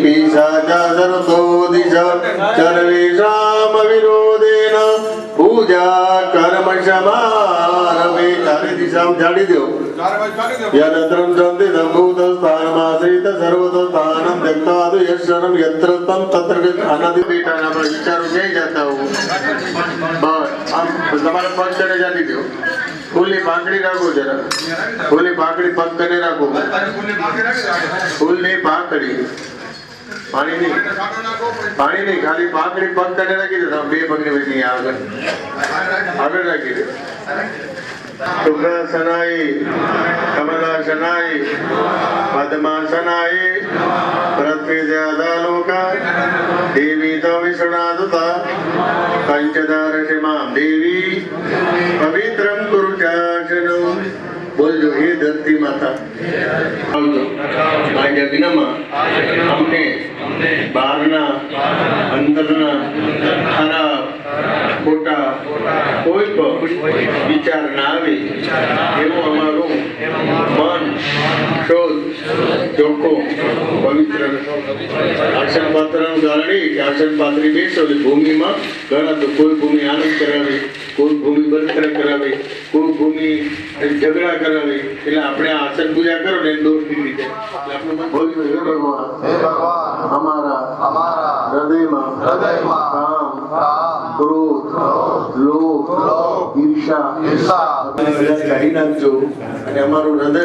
પિશાચા વિચારો જઈ જતા હો બસ આમ તમારા પગ ચડે જાડી દો ફૂલની પાંખડી રાખો જરા ફૂલની પાંખડી પગ કરે રાખો ફૂલની પાંખડી પાણી નહીં. પાણી નહીં, ખાલી પાંખડી પગ કાઢે રાખી દો બે પગની પછી આગળ. આગળ રાખી દો. સુખાસનાય કમલાસનાય પદ્માસનાય પ્રત્વિદ્યાદાલોકા દેવી તો વિષ્ણુનાથતા પંચદારશિમામ દેવી પવિત્રમ કુરુચાસનમ બોલજો હે ધરતી માતા આવજો આ યજ્ઞમાં અમને બહારના, અંદરના ખરાબ ખોટા, કોઈ પણ વિચાર ના આવે એવું અમારું મન, શોધ ચોખ્ખો પવિત્ર આસન પાત્રનું ગાળણી કે આસન પાત્રી બેસો એટલે ભૂમિમાં ઘણા તો કોઈ ભૂમિ આનંદ કરાવે કોઈ ભૂમિ બળતર કરાવે કોઈ ભૂમિ ઝઘડા કરાવે. એટલે આપણે આસન પૂજા કરો ને દોષ નીકળી જાય. એટલે આપણું બોલ્યું હે ભગવાન. હે ભગવાન. અમારા અમારા હૃદયમાં હૃદયમાં કામ કામ, ક્રોધ લોભ ઈર્ષા ઈર્ષા કાઢી નાખજો અને અમારું હૃદય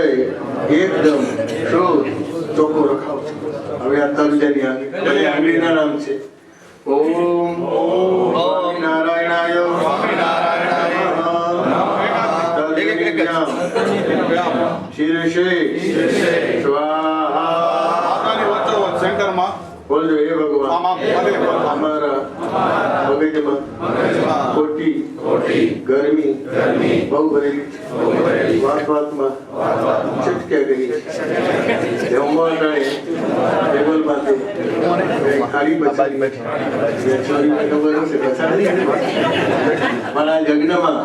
એકદમ શુદ્ધ ચોખ્ખું રખાવજો હવે આ આંગળી આંગળીના નામ છે ઓમ ઓમ નારાયણાય શીર્ષે સ્વાહા સેન્ટરમાં બોલજો હે ભગવાન આમાં ભલે. અમારા મગજમાં ખોટી ગરમી બહુ ભરેલી વાત વાતમાં છટક્યા કરી જમવા ટેબલ પાસે ખાલી બચાવી ખબર હશે પછાડી મારા યજ્ઞમાં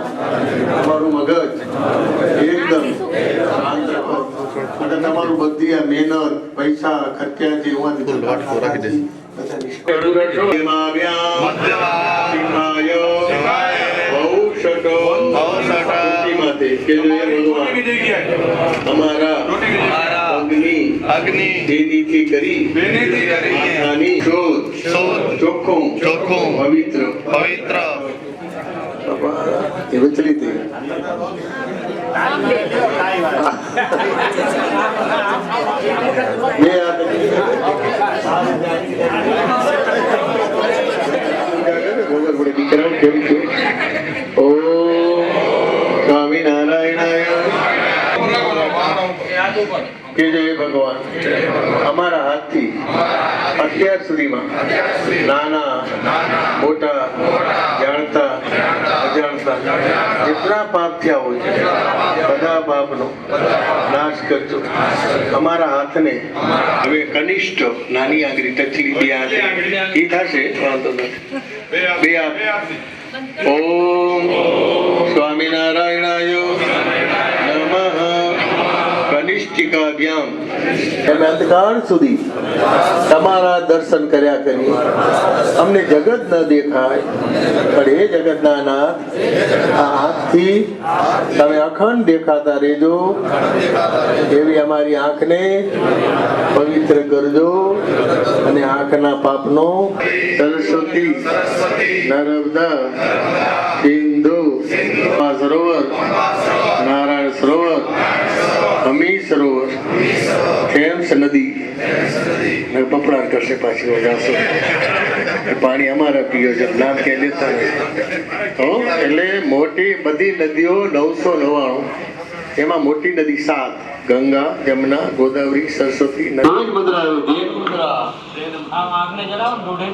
તમારું મગજ એકદમ શાંત રાખો. અને તમારું બધી આ મહેનત પૈસા ખર્ચા જે હોવાથી રાખી દેશે અમારા અગ્નિ અગ્નિ તેનીથી કરી બેનીથી કરી માથાની શોધ શોધ ચોખ્ખું ચોખ્ખું પવિત્ર પવિત્ર એ વિચલિત બે દીકરાઓ કેમ છો ઓમ સ્વામિનારાયણાય કે જય ભગવાન અમારા હાથથી અત્યાર સુધીમાં. નાના નાશ કરજો. અમારા હાથને હવે કનિષ્ઠ નાની આંગળી ટચલી બે હાથે હાથ. ઓમ સ્વામિનારાયણાય કનિષ્ઠિકાભ્યામ અમે અંધકાર સુધી તમારા દર્શન કર્યા કરીએ અમને જગત ન દેખાય, પણ એ જગતના નાથ આ આંખથી તમે અખંડ દેખાતા રહેજો. એવી અમારી આંખને પવિત્ર કરજો અને આંખના પાપનો સરસ્વતી, નર્મદા, સિંધુ સરોવર નારાયણ સરોવર હમી સરોવર થેમ્સ નદી ને કરશે પાછી વગાડશો પાણી અમારા પીઓ છે. નામ કે લેતા એટલે મોટી બધી નદીઓ નવસો નવ્વાણું. એમાં મોટી નદી સાત. ગંગા યમુના ગોદાવરી સરસ્વતી નદી. આમ આગને જણાવો ને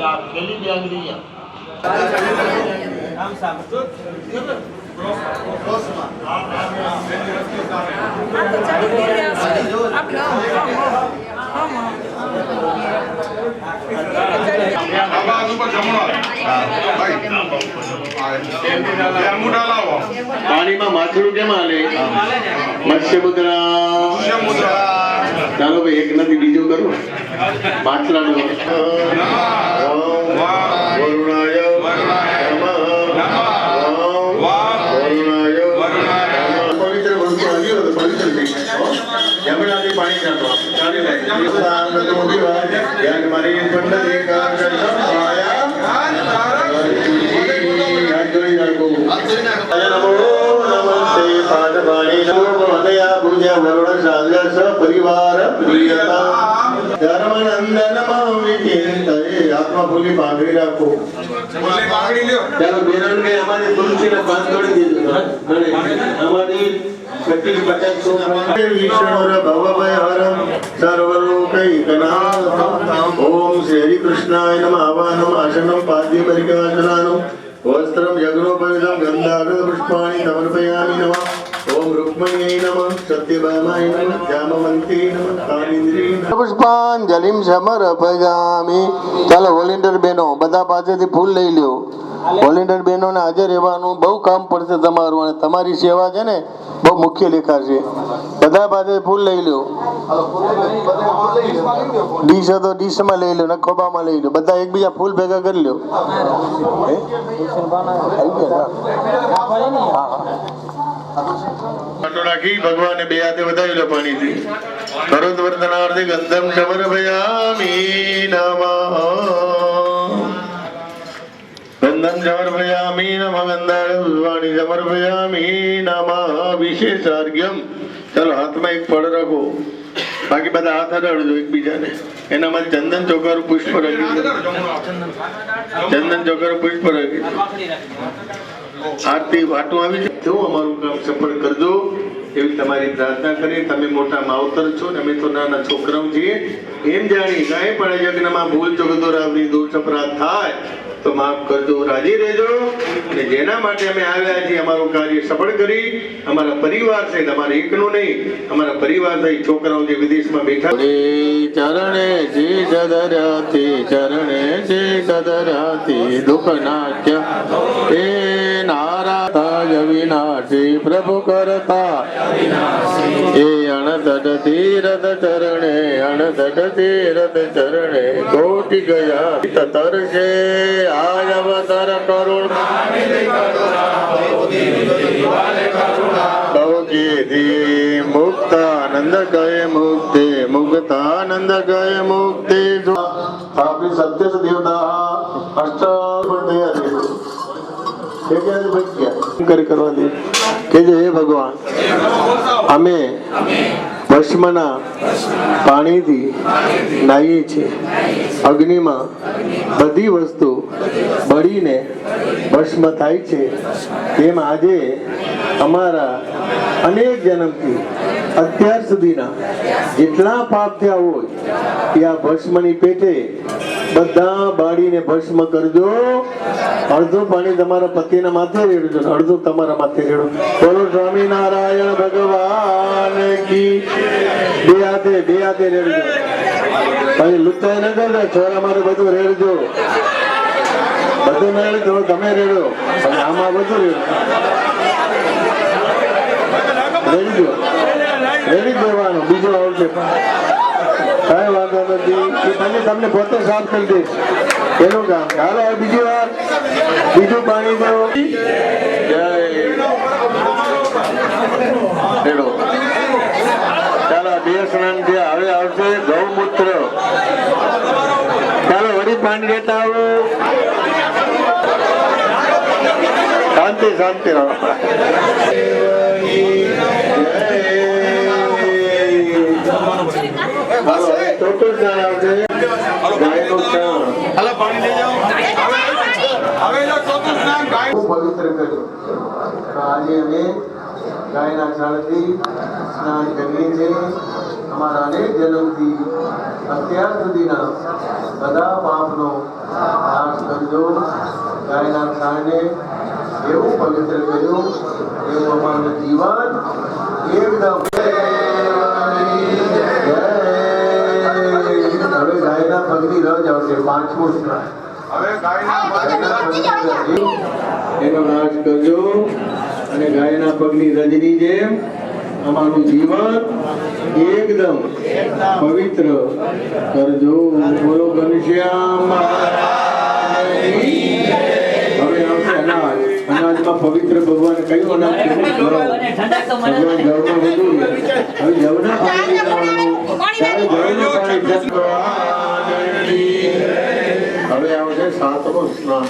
ચાર પેલી બે આમ પાણીમાં માછલું કેમ હાલે? મત્સ્ય મુદ્રા ચાલો ભાઈ એક નથી બીજું કરું. માછલાનું నమో. મારી પંડિત એકાગ્ર સંભાયા. હાથ જોડી રાખો. નમો નમસ્તે પાદપાણી નમો હૃદયા ભુજા વરુણ સાગર સપરિવાર પ્રિયતા ધર્મનંદન વિચિંતય આત્મા ભૂલી પાઘડી રાખો ચાલો બેરન કે અમારી તુલસીના પાન તોડી દીધું ભલે. અમારી પચીસ પચાસ છોકરા વિષ્ણુર ભવભય હરમ સર્વલોકૈકનાથમ ઓમ શ્રી હરિ કૃષ્ણાય નમઃ આવાહનમ આસનમ પાદ્ય પરિકવાસનાનું વસ્ત્રમ યજ્ઞોપવિતમ ગંધાગર પુષ્પાણિ સમર્પયામિ નમઃ ઓમ રૂક્મણ્યૈ નમઃ સત્યભામાય નમઃ જામવંતી નમઃ કામિન્દ્રી પુષ્પાંજલિમ સમર્પયામિ ચાલો વોલેન્ટિયર બહેનો બધા પાસેથી ફૂલ લઈ લ્યો વોલેન્ટિયર બહેનોને હાજર રહેવાનું બહુ કામ પડશે તમારું અને તમારી સેવા છે ને બહુ મુખ્ય લેખા છે. બધા પાસે ફૂલ લઈ લો ડીશ હતો, ડીશમાં લઈ લો ને ખોબામાં લઈ લો બધા એકબીજા ફૂલ ભેગા કરી લો રાખી ભગવાનને બે હાથે વધાવી લો પાણીથી. ભરત વર્તનાર્થે ગંધમ સમર્પયામિ નમઃ. નમઃ ગંધાળ પુષ્પાણિ સમર્પયામિ નમઃ વિશેષ ચાલો હાથમાં એક ફળ રાખો બાકી બધા હાથ અડાડજો એકબીજાને એનામાં ચંદન ચોકર પુષ્પ રાખી ચંદન ચોકર પુષ્પ રાખી આરતી વાટું આવી છે જો અમારું કામ સફળ કરજો, એવી તમારી પ્રાર્થના કરી તમે મોટા માવતર છો ને અમે તો નાના છોકરાઓ છીએ. એમ જાણી કાંઈ પણ યજ્ઞમાં ભૂલ ચગદોરાવની દોષ અપરાધ થાય. તો માફ કરજો, રાજી રહેજો. અને જેના માટે અમે આવ્યા છીએ, અમારું કાર્ય સફળ કરી. અમારા પરિવાર છે, તમારે એકનું નહીં, અમારા પરિવાર થઈ છોકરાઓ જે વિદેશમાં બેઠા ચરણે જે ગદરાતી ચરણે જે ગદરાતી દુઃખ નાટ્ય એ નારાતા વિનાશી પ્રભુ કરતા. એ અણતટ તીરથ ચરણે અણતટ તીરથ ચરણે કોટી ગયા. તરશે આજ અવતર કરુણ. કૌકીથી મુક્તાનંદ કહે મુક્તિ, મુક્તાનંદ કહે મુક્તિ. આપણી સત્ય દેવતા અષ્ટ કરી કરવા કરવાની કે જે હે ભગવાન? અમે ભસ્મના પાણીથી નાહીએ છીએ. અગ્નિમાં બધી વસ્તુ બળીને ભસ્મ થાય છે. તેમ આજે અમારા અનેક જન્મથી અત્યાર સુધીના જેટલા પાપ થયા હોય, એ આ ભસ્મની પેટે બધા બાળીને ભસ્મ કરજો. અડધું પાણી તમારા પતિના માથે રેડજો અડધું તમારા માથે રેડો. બોલો, સ્વામિનારાયણ ભગવાન કી બે હાથે બે હાથે રેડજો. પછી લુચ્ચાઈ ન કરતા, છોરા મારે બધું રેડજો. બધું ન રેડજો તમે રેડો. આમાં બધું રેડો. રેડી દેવાનું બીજું આવશે. કાંઈ વાંધો તમને પોતે સાફ કરી દઈશ એનું કામ હાલો બીજી વાર. બીજું પાણી દો. ચાલો બે સ્નાન હવે આવશે. ગૌમૂત્ર. ચાલો, વળી પાણી લેતા આવો. શાંતિ શાંતિ. રહો આજે અમે ગાયના છાણથી સ્નાન કરીએ અમારા અનેક જન્મથી અત્યાર સુધીના બધા પાપનો નાશ કરજો ગાયના છાણને એવું પવિત્ર કર્યું એવું અમારું જીવન એકદમ આવશે પાંચમું સ્નાન હવે ગાયના એનો નાશ કરજો અને ગાયના પગની રજની જેમ અમારું જીવન એકદમ પવિત્ર કરજો. બોલો ઘનશ્યામ. હવે આવશે અનાજ. અનાજમાં પવિત્ર ભગવાન કયું અનાજ ભગવાન વધુ હવે પાણી. પાણી સ્નાન.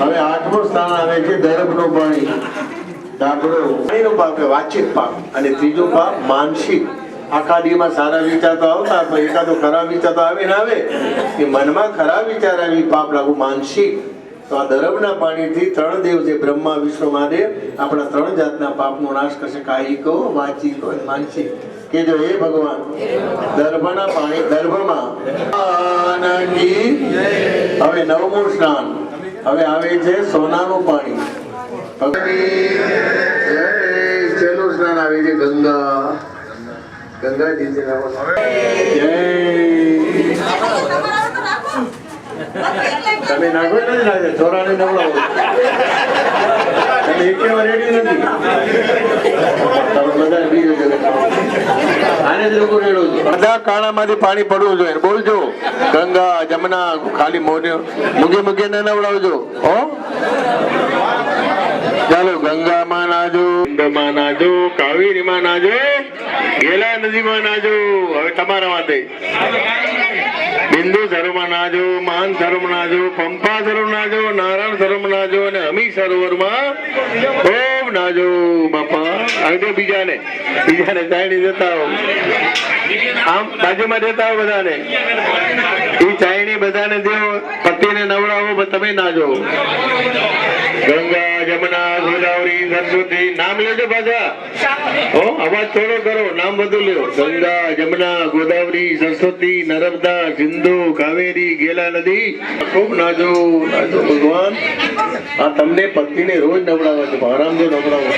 હવે આઠમું સ્થાન આવે છે દરબનું પાણી. ડાકડો પાણીનો પાપ વાચિક પાપ. અને ત્રીજો પાપ માનસિક. આખા દીમાં સારા વિચાર તો આવતા પણ એકાદો ખરાબ વિચાર તો આવે ને આવે. એ મનમાં ખરાબ વિચાર આવી પાપ લાગુ માનસિક. તો આ દરબના પાણીથી ત્રણ દેવ છે બ્રહ્મા, વિષ્ણુ, મહાદેવ, આપણા ત્રણ જાતના પાપનો નાશ કરશે. કાયિકો, વાચિકો અને માનસિક. કે જો હે ભગવાન. દર્ભના પાણી, દર્ભમાં. હવે નવમું સ્નાન. હવે આવે છે સોનાનું પાણી. છેલ્લું સ્નાન આવે છે ગંગા. ગંગાજી જય. તમે નાગો નથી લાગે છોરાને નવડાવો. તમે એકે વાર રેડી નથી. તમે બધા આને રેડો કાણામાંથી પાણી પડવું જોઈએ. બોલજો. ગંગા, જમના, ખાલી મોને મૂકી મુગે ન નવડાવજો. હો? ચાલો, ગંગામાં નાજો માં નાજો, કાવેરીમાં નાજો ગેલા નદીમાં નાજો. હવે તમારા માટે સરોવરમાં નાજો માન સરોવર નાજો પંપા સરોવર નાજો નારાયણ સરોવર નાજો અને અમી સરોવરમાં ઓમ નાજો, બાપા. આગળ બીજાને બીજાને ચાયણી જતા આમ બાજુમાં જતા બધાને. ચાયણી બધાને દેવો પતિને નવડાવો તમે તમે નાજો ગંગા, જમના, ગોદાવરી, સરસ્વતી, નામ લેજો પાછા. હો, અવાજ થોડો કરો, નામ બધું લ્યો. ગંગા, જમના, ગોદાવરી, સરસ્વતી, નર્મદા, સિંધુ, કાવેરી, ગેલા નદી. ખૂબ નાજો નાજો ભગવાન. આ તમને પત્નીને રોજ નવડાવે છે આરામ જો નવડાવો.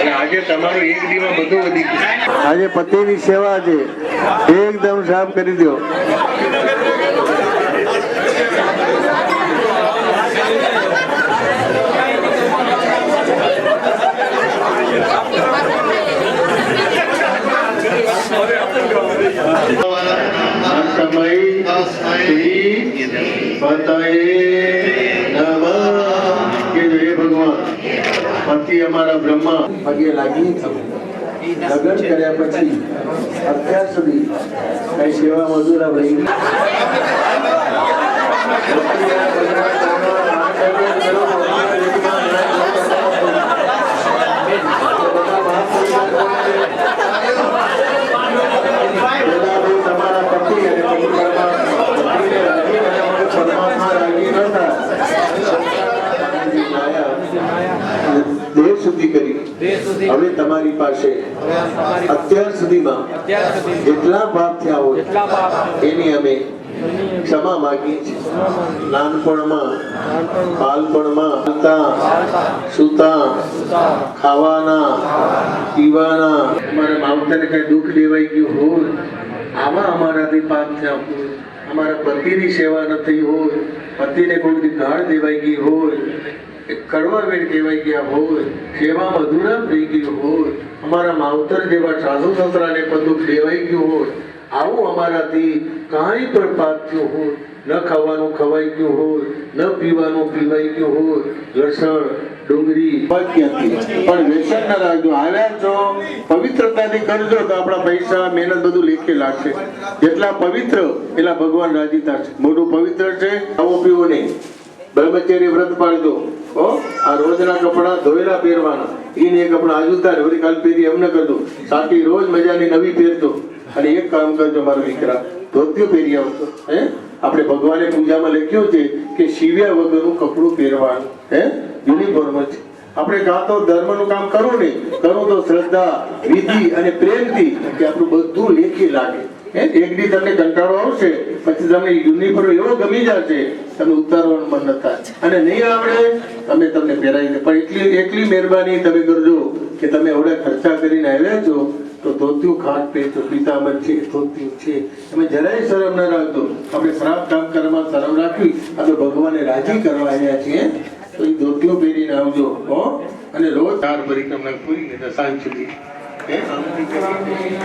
અને આજે તમારું એક દીમાં બધું વધી ગયું. આજે પતિની સેવા છે. એકદમ સાફ કરી દો પતિ અમારા બ્રહ્મા. પગે લાગી લગ્ન કર્યા પછી અત્યાર સુધી કઈ સેવા મજૂરા રહી તમારા પતિ અને પતિ પરમાત્મા પતિને રાજી અને અમારે પરમાત્મા રાજી ન થાય દેહ શુદ્ધિ કરી હવે તમારી પાસે અત્યાર સુધીમાં જેટલા પાપ થયા હોય એની અમે ક્ષમા માંગીએ છીએ. નાનપણમાં બાળપણમાં હાલતા સુતા ખાવાના પીવાના. અમારા માવતરને કઈ દુઃખ દેવાઈ ગયું હોય આવા અમારાથી પાપ થયા હોય અમારા પતિની સેવા ન થઈ હોય પતિને કોઈથી ગાળ દેવાઈ ગઈ હોય કડવા વેણ કહેવાય ગયા હોય, કેવા અધૂરા થઈ ગયું હોય. અમારા માવતર જેવા સાધુ સસરાને બધું દુઃખ ગયું હોય. આવું અમારાથી કાંઈ પણ પાપ થયું હોય. ન ખાવાનું ખવાઈ ગયું હોય, ન પીવાનું પીવાઈ ગયું હોય. લસણ ડુંગળી પણ વ્યસન ના રાખજો આવ્યા છો, પવિત્રતાથી કરજો તો આપણા પૈસા, મહેનત બધું લેખે લાગશે. જેટલા પવિત્ર, એટલા ભગવાન રાજી થશે. મોટું પવિત્ર છે આવો પીવો નહીં. બ્રહ્મચર્ય વ્રત પાળજો. હો, આ રોજના કપડા ધોયેલા પહેરવાના. ઈને એ કપડા આજુ તાર વળી કાલ પહેરી એમ ન કરજો સાથી રોજ મજાની નવી પહેરજો અને એક કામ કરજો મારો દીકરા, ધોતિયું પહેરી આવતો હે? આપણે ભગવાને પૂજામાં લખ્યું છે કે શિવ્યા વગરનું કપડું પહેરવાનું. હે? યુનિફોર્મ છે આપણે કાં તો ધર્મનું કામ કરવું નહીં. કરવું તો શ્રદ્ધા, વિધિ અને પ્રેમથી કે આપણું બધું લેખી લાગે. હે, એક દી તમને કંટાળો આવશે, પછી તમને યુનિફોર્મ એવો ગમી જશે, તમે ઉતારવાનું મન ન થાય. અને નહીં આવડે તમે તમને પહેરાવી દે પણ એટલી એટલી મહેરબાની તમે કરજો કે તમે એવડે ખર્ચા કરીને આવ્યા છો, તો ધોત્યું ખાટ પહેરજો પીતાંબર છે, ધોત્યું છે. તમે જરાય શરમ ન રાખજો. આપણે ખરાબ કામ કરવામાં શરમ રાખવી આપણે ભગવાનને રાજી કરવા આવ્યા છીએ. તો એ ધોતિયો પહેરીને આવજો, હો. અને રોજ ચાર પરિક્રમા પૂરી ને સાંજ સુધી. હે આમથી કરીને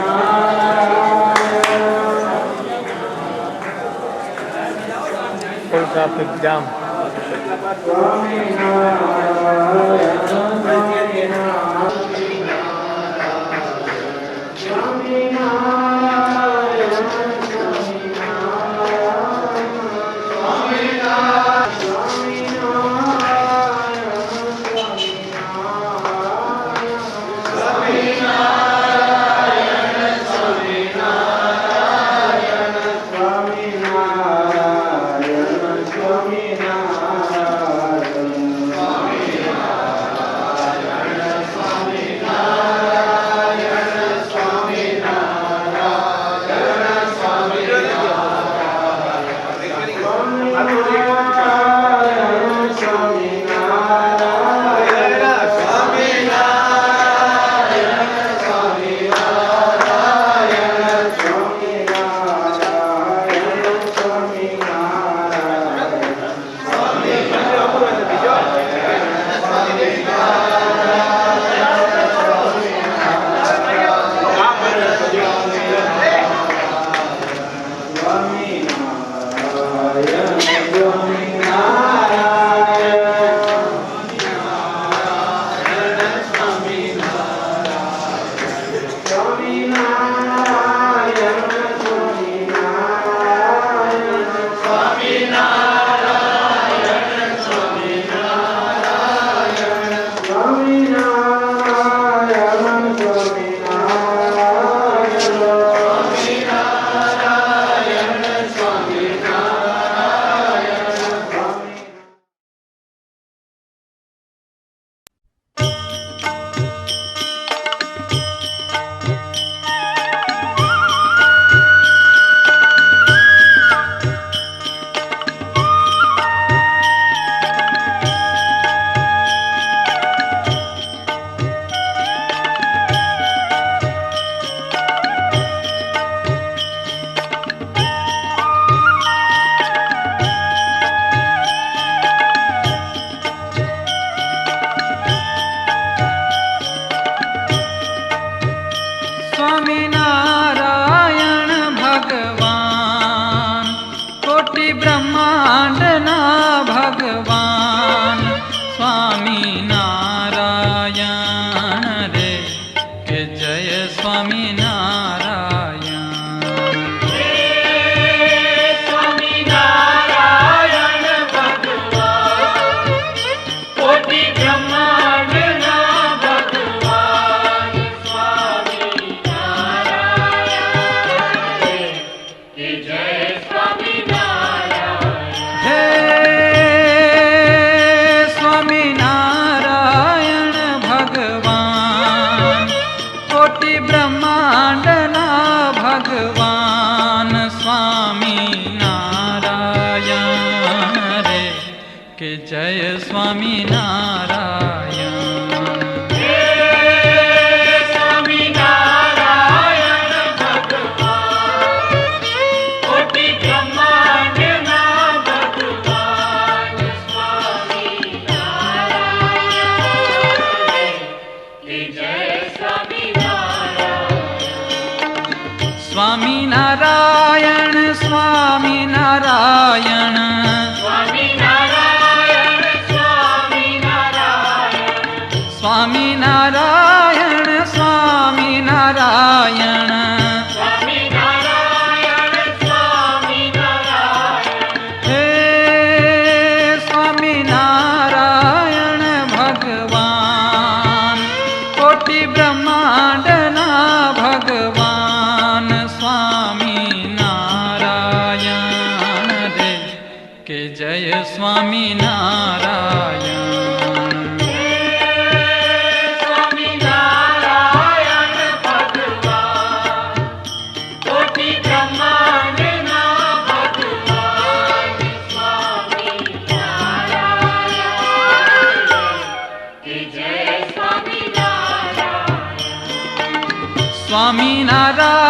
સ્વામી નારાયણ